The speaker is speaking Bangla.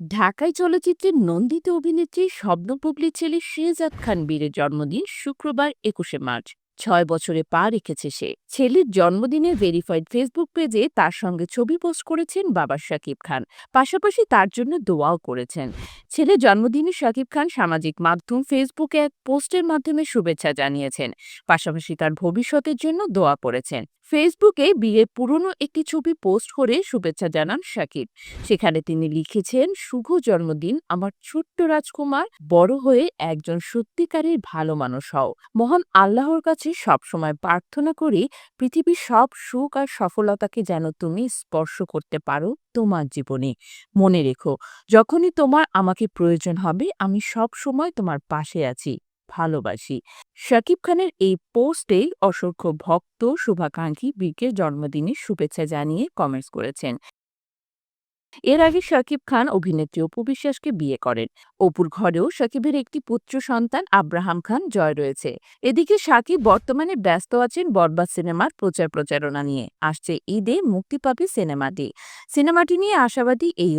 ঢাকাই চলচ্চিত্রের নন্দিত অভিনেত্রী স্বপ্নপুবলির ছেলে শেহজাদ খান বীরের জন্মদিন শুক্রবার একুশে মার্চ। ছয় বছরে পা রেখেছে সে। ছেলের জন্মদিনে ভেরিফাইড ফেসবুক পেজে তার সঙ্গে ছবি পোস্ট করেছেন বাবা শাকিব খান। পাশাপাশি তার জন্য দোয়াও করেছেন। ছেলের জন্মদিনে শাকিব খান সামাজিক মাধ্যম ফেসবুকে এক পোস্টের মাধ্যমে শুভেচ্ছা জানিয়েছেন। পাশাপাশি তার ভবিষ্যতের জন্য দোয়া করেছেন। ফেসবুকে বিয়ের পুরনো একটি ছবি পোস্ট করে শুভেচ্ছা জানান শাকিব। সেখানে তিনি লিখেছেন, শুভ জন্মদিন, আমার ছোট্ট রাজকুমার, বড় হয়ে একজন সত্যিকারের ভালো মানুষ হও। মহান আল্লাহর কাছে সবসময় প্রার্থনা করি, পৃথিবীর সব সুখ আর সফলতাকে যেন তুমি স্পর্শ করতে পারো তোমার জীবনে। মনে রেখো, যখনই তোমার আমাকে প্রয়োজন হবে, আমি সব সময় তোমার পাশে আছি। ভালোবাসি। শাকিব খানের এই পোস্টে অসংখ্য ভক্ত শুভাকাঙ্ক্ষী বীরকে জন্মদিনের শুভেচ্ছা জানিয়ে কমেন্টস করেছেন। এর আগে শাকিব খান অভিনেত্রী অপু বিশ্বাসকে বিয়ে করেন। অপুর ঘরেও শাকিবের একটি পুত্র সন্তান আব্রাহাম খান জয় রয়েছে। এদিকে শাকিব বর্তমানে ব্যস্ত আছেন বরবাদ সিনেমার প্রচার প্রচারণা নিয়ে। আসছে ঈদে মুক্তি পাবে সিনেমাটি। সিনেমাটি নিয়ে আশাবাদী এই